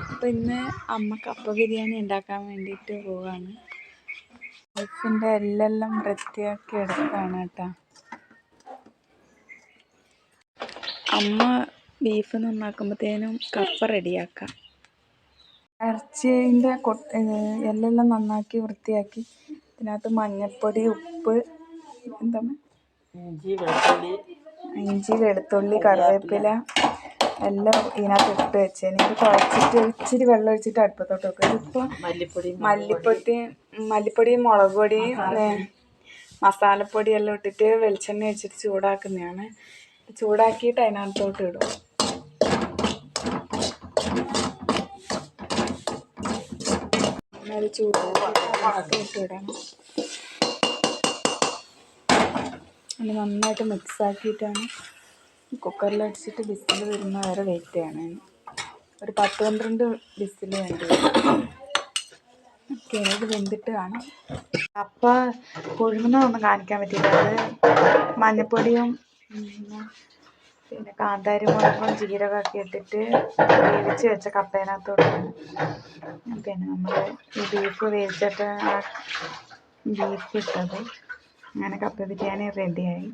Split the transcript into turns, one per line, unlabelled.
അപ്പോൾ ഇന്ന് അമ്മ കപ്പ ബിരിയാണി ഉണ്ടാക്കാൻ വേണ്ടിയിട്ട് പോവാണ്. ഹൗസിന്റെ എല്ലെല്ലാം വൃത്തിയാക്കി എടുത്താണ് കേട്ടോ. അമ്മ ബീഫ് നന്നാക്കുമ്പോഴത്തേനും കപ്പ റെഡിയാക്കാം. ഇറച്ചിന്റെ എല്ലാം എല്ലെല്ലാം നന്നാക്കി വൃത്തിയാക്കി. ഇതിനകത്ത് മഞ്ഞൾപ്പൊടി ഉപ്പ് എന്താണ്?
ഇഞ്ചി വെളുത്തുള്ളി
കറിവേപ്പില എല്ലാം ഇതിനകത്ത് ഇട്ട് വെച്ചേന് ഇത് കുഴച്ചിട്ട് ഇച്ചിരി വെള്ളം ഒഴിച്ചിട്ട് അടുപ്പത്തോട്ട് വെക്കും. ഇതിപ്പോൾ
മല്ലിപ്പൊടി
മല്ലിപ്പൊടി മല്ലിപ്പൊടിയും മുളക് പൊടിയും മസാലപ്പൊടി എല്ലാം ഇട്ടിട്ട് വെളിച്ചെണ്ണ ഒഴിച്ചിട്ട് ചൂടാക്കുന്നതാണ്. ചൂടാക്കിയിട്ട് അതിനകത്തോട്ട് ഇടും. അത് ചൂടാക്കി അത് നന്നായിട്ട് മിക്സ് ആക്കിയിട്ടാണ് കുക്കറിൽ അടിച്ചിട്ട് വിസിൽ വരുന്ന വരെ വെയിറ്റ് ചെയ്യണം. ഒരു പത്ത് പന്ത്രണ്ട് വിസിൽ വേണ്ടി ഇത് വെന്തിട്ട് കാണും കപ്പ പുഴുങ്ങുന്നതൊന്നും കാണിക്കാൻ പറ്റില്ല അത് മഞ്ഞപ്പൊടിയും പിന്നെ കാന്താരി മുളകും ജീരകമൊക്കെ ഇട്ടിട്ട് വേവിച്ച് വെച്ച കപ്പേനകത്തോട്ടാണ് പിന്നെ നമ്മൾ ഈ ബീഫ് വേവിച്ചിട്ട് ബീഫ് ഇട്ടത്. അങ്ങനെ കപ്പ ബിരിയാണി റെഡിയായി